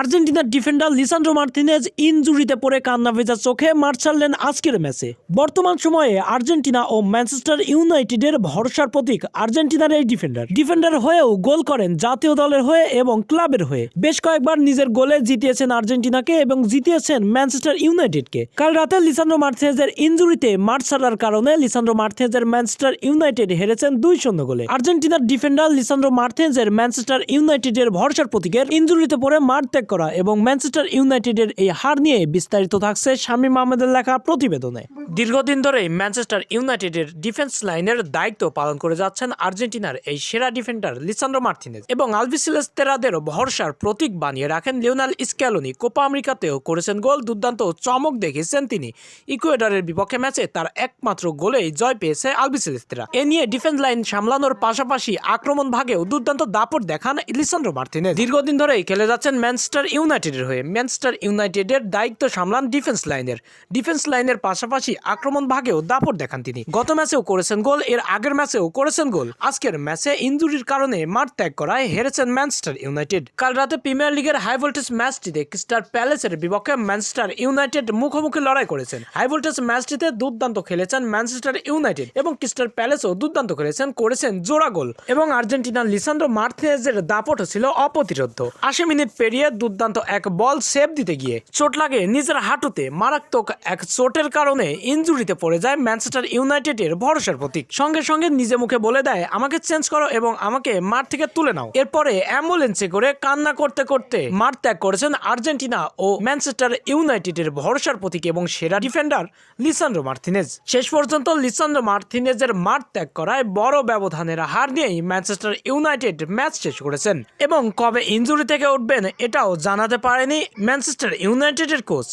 আর্জেন্টিনার defender Lisandro Martinez ইনজুরিতে পড়ে কান্না ভেজা চোখে মাঠ ছাড়লেন আজকের ম্যাচে। বর্তমান সময়ে আর্জেন্টিনা ও ম্যানচেস্টার ইউনাইটেডের ভরসার প্রতীক আর্জেন্টিনার এই ডিফেন্ডার। ডিফেন্ডার হয়েও গোল করেন জাতীয় দলের হয়ে এবং ক্লাবের হয়ে। বেশ কয়েকবার নিজের গোলে জিতিয়েছেন আর্জেন্টিনাকে এবং জিতিয়েছেন ম্যানচেস্টার ইউনাইটেডকে। কাল রাতে লিসান্ড্রো মার্থেজের ইনজুরিতে মাঠ ছাড়ার কারণে লিসান্ড্রো মার্থেজের ম্যানচেস্টার ইউনাইটেড হেরেছেন দুই শূন্য গোলে। আর্জেন্টিনার ডিফেন্ডার লিসান্ড্রো মার্টিনেজের ম্যানচেস্টার ইউনাইটেডের ভরসার প্রতীকের ইনজুরিতে পড়ে মাঠ ত্যাগ করা এবং ম্যানচেস্টার ইউনাইটেডের এই হার নিয়ে বিস্তারিত থাকছে শামীম আহমেদের লেখা প্রতিবেদনে। দীর্ঘদিন ধরে ম্যানচেস্টার ইউনাইটেডের ডিফেন্স লাইনের দায়িত্ব পালন করে যাচ্ছেন আর্জেন্টিনার এই সেরা ডিফেন্ডার লিসান্ড্রো মার্টিনেজ এবং আলভিসিলেস ভরসার প্রতীক বানিয়ে রাখেন লিওনাল স্ক্যালোনি কোপা আমেরিকাতেও করেছেন গোল, দুর্দান্ত চমক দেখিয়েছেন তিনি। ইকুয়েডারের বিপক্ষে ম্যাচে তার একমাত্র গোলেই জয় পেয়েছে আলভিসিলেস্তেরা এ নিয়ে ডিফেন্স লাইন সামলানোর পাশাপাশি আক্রমণ ভাগেও দুর্দান্ত দাপট দেখান লিসান্ড্রো মার্টিনেজ। দীর্ঘদিন ধরেই খেলে যাচ্ছেন ম্যানচেস্টার ইউনাইটেডের হয়ে ম্যানচেস্টার ইউনাইটেডের দায়িত্ব সামলান ডিফেন্স লাইনের। ডিফেন্স লাইনের পাশাপাশি আক্রমণ ভাগেও দাপট দেখান তিনি। গত ম্যাচেও করেছেন গোল, এর আগের ম্যাচেও করেছেন গোল। আজকের ম্যাচে ইনজুরির কারণে মাঠ ত্যাগ করায় হেরেছেন ম্যানচেস্টার ইউনাইটেড। কাল রাতে প্রিমিয়ার লিগের হাই ভোল্টেজ ম্যাচটিতে ক্রিস্টার প্যালেসের বিপক্ষে ম্যানচেস্টার ইউনাইটেড মুখোমুখি লড়াই করেছেন। হাই ভোল্টেজ ম্যাচটিতে দুর্দান্ত খেলেছেন ম্যানচেস্টার ইউনাইটেড এবং ক্রিস্টার প্যালেসও দুর্দান্ত খেলেছেন, করেছেন জোড়া গোল। এবং আর্জেন্টিনার লিসান্ড্রো মার্থেজের দাপট ছিল অপ্রতিরোধ্য। আশি মিনিট পেরিয়ে দুর্দান্ত এক বল সেভ দিতে গিয়ে চোট লাগে নিজের হাঁটুতে। মারাত্মক এক চোটের কারণে ইনজুরিতে পড়ে যায় ম্যানচেস্টার ইউনাইটেডের ভরসার প্রতীক। সঙ্গে সঙ্গে নিজে মুখে বলে দেয়, আমাকে চেঞ্জ করো এবং আমাকে মাঠ থেকে তুলে নাও। এরপরে অ্যাম্বুলেন্সে করে কান্না করতে করতে মাঠ ত্যাগ করেছেন আর্জেন্টিনা ও ম্যানচেস্টার ইউনাইটেডের ভরসার প্রতীক এবং সেরা ডিফেন্ডার লিসান্ড্রো মার্থিনেজ শেষ পর্যন্ত লিসান্ড্রো মার্টিনেজের মাঠ ত্যাগ করায় বড় ব্যবধানের হার নিয়েই ম্যানচেস্টার ইউনাইটেড ম্যাচ শেষ করেছেন। এবং কবে ইনজুরি থেকে উঠবেন এটাও জানাতে পারেনি ম্যানচেস্টার ইউনাইটেডের কোচ।